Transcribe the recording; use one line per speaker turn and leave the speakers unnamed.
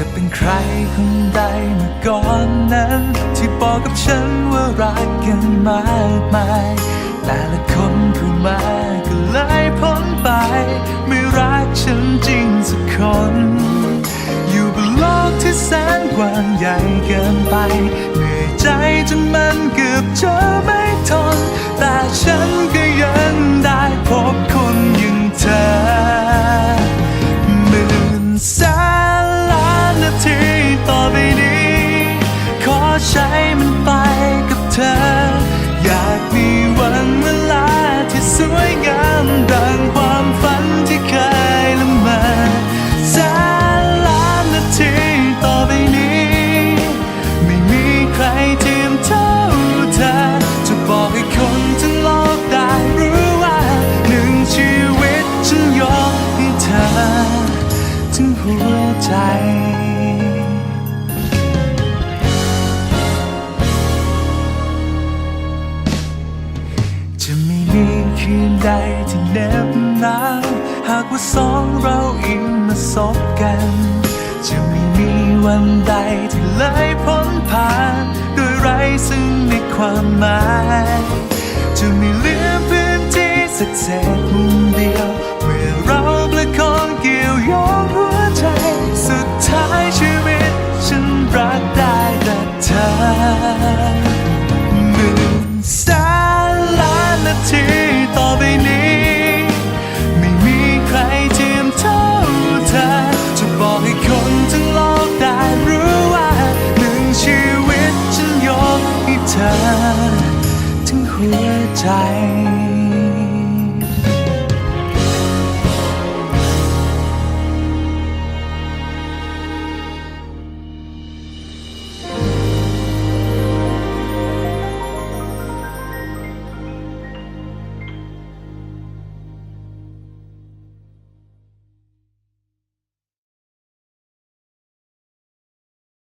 จะเป็นใครคนใดเมื่อก่อนนั้น ที่บอกกับฉันว่ารักกันมากมายแต่ละคนเข้ามาก็เลยพ้นไป ไม่รักฉันจริงสักคน อยู่บนโลกที่แสนกว้างใหญ่เกินไป เหนื่อยใจจนมันเกือบจะไม่ ใช้มันไปกับเธอ อยากมีวันเวลาที่สวยงามดังความฝันที่เคยละเมอแสนล้านนาทีต่อไปนี้ ไม่มีใครเทียมเท่าเธอ จะบอกให้คนทั้งโลกได้รู้ว่าหนึ่งชีวิตฉันยกให้เธอถึงหัวใจ มีคืนใดที่เน็บหนาวหากว่าสองเราอินมาสบกัน จะไม่มีวันใดที่เลยพ้นผ่านโดยไร้ซึ่งในความหมาย จะไม่เหลือพื้นที่สักเศษมุม เธอถึงหัวใจ